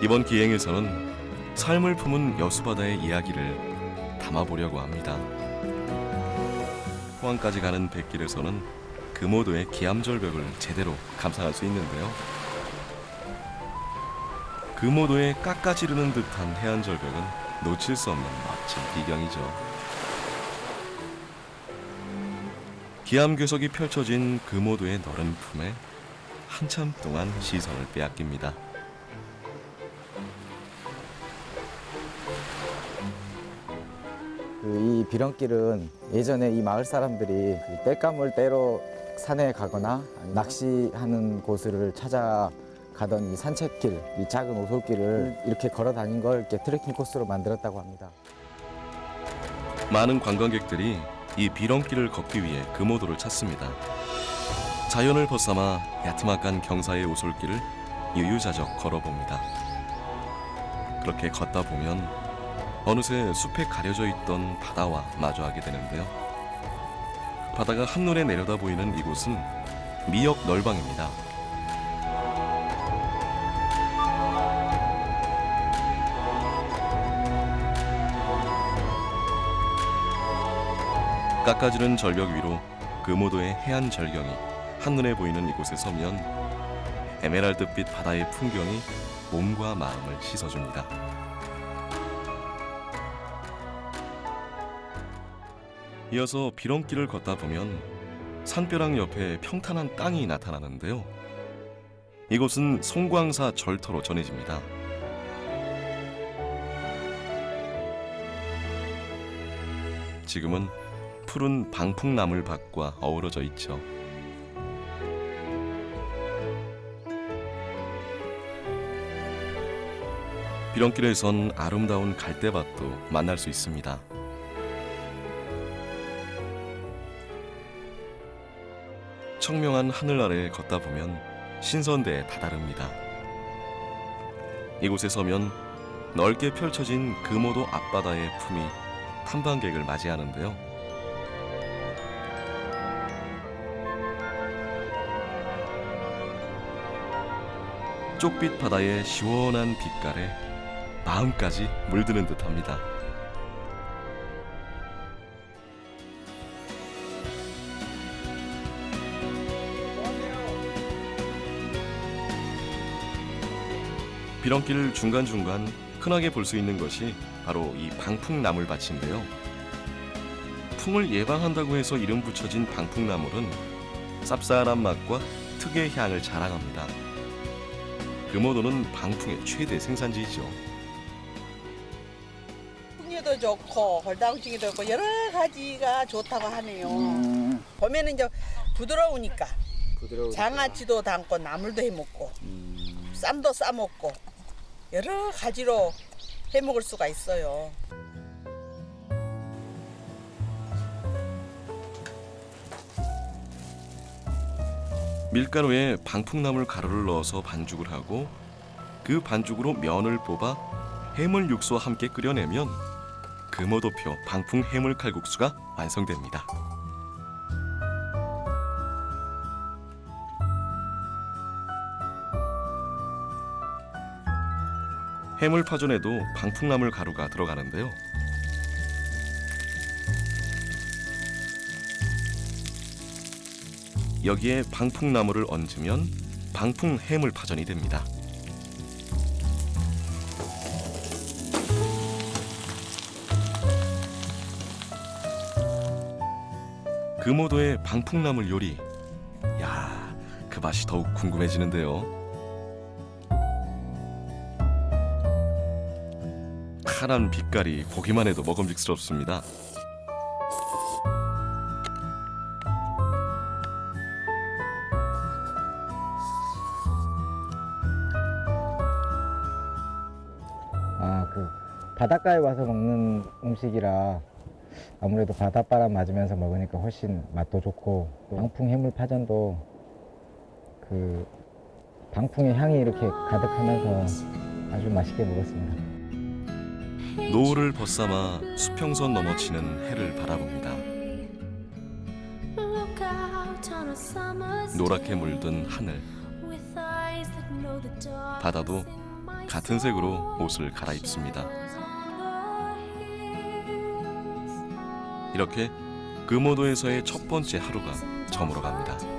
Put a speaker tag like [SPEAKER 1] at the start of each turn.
[SPEAKER 1] 이번 기행에서는 삶을 품은 여수바다의 이야기를 담아보려고 합니다. 포항까지 가는 백길에서는 금오도의 기암절벽을 제대로 감상할 수 있는데요. 금오도의 깎아지르는 듯한 해안절벽은 놓칠 수 없는 멋진 비경이죠. 기암괴석이 펼쳐진 금오도의 너른 품에 한참 동안 시선을 빼앗깁니다.
[SPEAKER 2] 이 비렁길은 예전에 이 마을 사람들이 그 땔감을 떼러 산에 가거나 낚시하는 곳을 찾아가던 이 산책길, 이 작은 오솔길을 이렇게 걸어 다닌 걸 이렇게 트레킹 코스로 만들었다고 합니다.
[SPEAKER 1] 많은 관광객들이 이 비렁길을 걷기 위해 금오도를 찾습니다. 자연을 벗삼아 야트막한 경사의 오솔길을 유유자적 걸어봅니다. 그렇게 걷다 보면 어느새 숲에 가려져 있던 바다와 마주하게 되는데요. 바다가 한눈에 내려다 보이는 이곳은 미역 널방입니다. 깎아지는 절벽 위로 금오도의 해안 절경이 한눈에 보이는 이곳에 서면 에메랄드빛 바다의 풍경이 몸과 마음을 씻어줍니다. 이어서 비렁길을 걷다 보면 산벼락 옆에 평탄한 땅이 나타나는데요. 이곳은 송광사 절터로 전해집니다. 지금은 푸른 방풍나물 밭과 어우러져 있죠. 비렁길에선 아름다운 갈대밭도 만날 수 있습니다. 청명한 하늘 아래 걷다 보면 신선대에 다다릅니다. 이곳에 서면 넓게 펼쳐진 금오도 앞바다의 품이 탐방객을 맞이하는데요. 쪽빛 바다의 시원한 빛깔에 마음까지 물드는 듯합니다. 비렁길 중간중간 흔하게 볼 수 있는 것이 바로 이 방풍나물밭인데요. 풍을 예방한다고 해서 이름 붙여진 방풍나물은 쌉쌀한 맛과 특유의 향을 자랑합니다. 금오도는 방풍의 최대 생산지이죠.
[SPEAKER 3] 풍류도 좋고 홀당증이도 좋고 여러 가지가 좋다고 하네요. 봄에는 이제 부드러우니까
[SPEAKER 2] 부드러운
[SPEAKER 3] 장아찌도 담고 나물도 해 먹고 쌈도 싸 먹고 여러 가지로 해 먹을 수가 있어요.
[SPEAKER 1] 밀가루에 방풍나물 가루를 넣어서 반죽을 하고 그 반죽으로 면을 뽑아 해물 육수와 함께 끓여내면 금오도표 방풍 해물 칼국수가 완성됩니다. 해물 파전에도 방풍나물 가루가 들어가는데요. 여기에 방풍나물을 얹으면 방풍 해물 파전이 됩니다. 금오도의 방풍나물 요리. 야, 그 맛이 더욱 궁금해지는데요. 파란 빛깔이 보기만 해도 먹음직스럽습니다.
[SPEAKER 2] 아, 그 바닷가에 와서 먹는 음식이라 아무래도 바닷바람 맞으면서 먹으니까 훨씬 맛도 좋고 또 방풍 해물 파전도 그 방풍의 향이 이렇게 가득하면서 아주 맛있게 먹었습니다.
[SPEAKER 1] 노을을 벗삼아 수평선 넘어치는 해를 바라봅니다. 노랗게 물든 하늘, 바다도 같은 색으로 옷을 갈아입습니다. 이렇게 금오도에서의 첫 번째 하루가 저물어 갑니다.